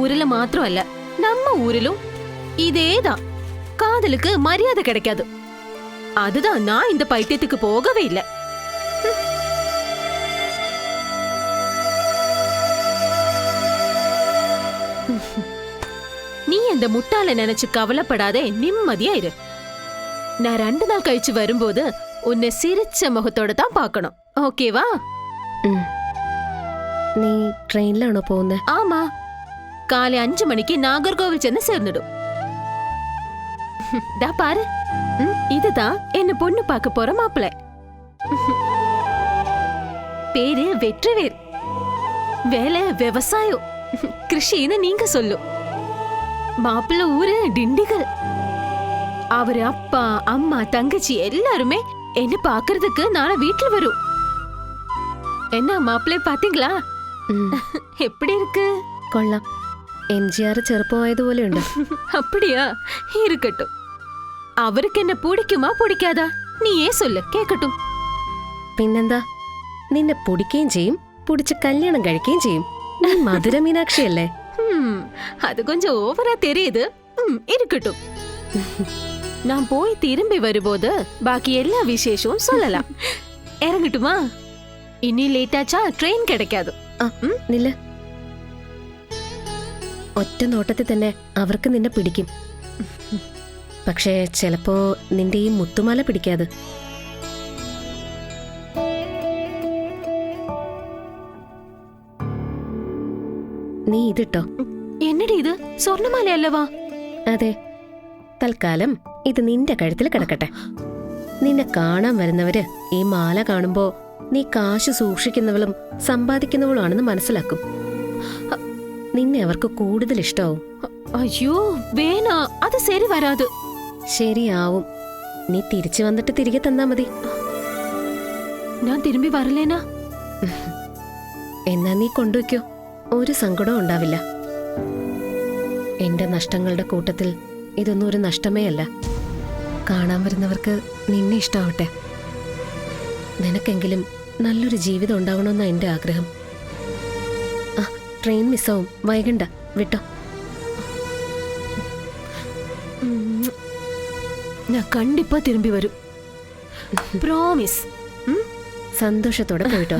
ஊர்ல மாத்திரம் அல்ல நம்ம ஊரிலும் இதேதான் காதலுக்கு மரியாதை கிடைக்காது அதுதான் நான் இந்த பைத்தியத்துக்கு போகவே இல்ல நீ அந்த முட்டாள நினைச்சு கவலைப்படாதே நிம்மதியா இரு நான் ரெண்டு நாள் கழிச்சு வரும்போது உன்னை சிரிச்ச முகத்தோட தான் பார்க்கணும் ஓகேவா ഉം. നീ ട്രെയിനിലാണോ പോകുന്നത് ஆமா காலை அஞ்சு மணிக்கு நாகர்கோவில் சென்று சேர்ந்துடும். தா பாரு. இதுதான் என்ன பொண்ணு பார்க்க போற மாப்பிள்ள. பேரு வெற்றிவேர் வேலை விவசாயம். கிருஷின்னு நீங்க சொல்லும் மாப்பிள்ள ஊரு டிண்டிகள் அவர் அப்பா அம்மா தங்கச்சி எல்லாருமே என்ன பாக்குறதுக்கு நாளை வீட்டுல வரும். என்ன மாப்பிள்ளை பாத்தீங்களா எப்படி இருக்கு? கொள்ளலாம். എം ജി ആർ ചെറുപ്പമായതുപോലെയുണ്ട് அப்படியா இருக்கட்டும் அவருக்கு என்ன பிடிக்குமா பிடிக்காதா நீ ஏன் சொல்லு கேட்கட்டும் പിന്നെന്താ നിന്നെ പൊടിക്കുകയും ചെയ്യും പൊടിച്ച് കല്യാണം കഴിക്കുകയും ചെയ്യും നീ മധുര മീനാക്ഷിയല്ലേ ஹம், அது கொஞ்சம் ஓவரா தெரியுது ம், இருக்கட்டும் நான் போய் திரும்பி வரும்போது பாக்கி எல்லா விசேஷமும் சொல்லலாம் இறங்கட்டுமா இனி லேட்டாச்சா ட்ரெயின் கிடைக்காது ആ നില്ല ഒറ്റ നോട്ടത്തിൽ തന്നെ അവർക്ക് നിന്നെ പിടിക്കും. പക്ഷേ ചിലപ്പോ നിന്റെ ഈ മുത്തുമാല പിടിക്കാതെ. നീ ഇതിട്ടോ? എന്നടി ഇത്? സ്വർണമാലയല്ലവാ അതെ. തൽക്കാലം ഇത് നിന്റെ കഴുത്തിൽ കിടക്കട്ടെ. നിന്നെ കാണാൻ വരുന്നവര് ഈ മാല കാണുമ്പോ നീ കാശ് സൂക്ഷിക്കുന്നവളും സമ്പാദിക്കുന്നവളുമാണെന്ന് മനസ്സിലാക്കും. നിന്നെ അവർക്ക് കൂടുതൽ ഇഷ്ടാവും. അയ്യോ വേണ അത് ശരി വരാത്. ശരിയാവും. നീ തിരിച്ചു വന്നിട്ട് തിരികെ തന്നാ മതി. ഞാൻ തിരുമ്പി വരലേനാ? എന്നാ നീ കൊണ്ടുവയ്ക്കോ. ഒരു സങ്കടവും ഉണ്ടാവില്ല. എന്റെ നഷ്ടങ്ങളുടെ കൂട്ടത്തിൽ ഇതൊന്നും ഒരു നഷ്ടമേ അല്ല. കാണാൻ വരുന്നവർക്ക് നിന്നെ ഇഷ്ടാവട്ടെ. നിനക്കെങ്കിലും നല്ലൊരു ജീവിതം ഉണ്ടാവണമെന്നാണ് എന്റെ ആഗ്രഹം. ട്രെയിൻ മിസ്സാവും വൈകണ്ട. വിട്ടോ. ഞാൻ കണ്ടിപ്പാ തിരുമ്പി വരും. പ്രോമിസ് സന്തോഷത്തോടെ പോയിട്ടോ.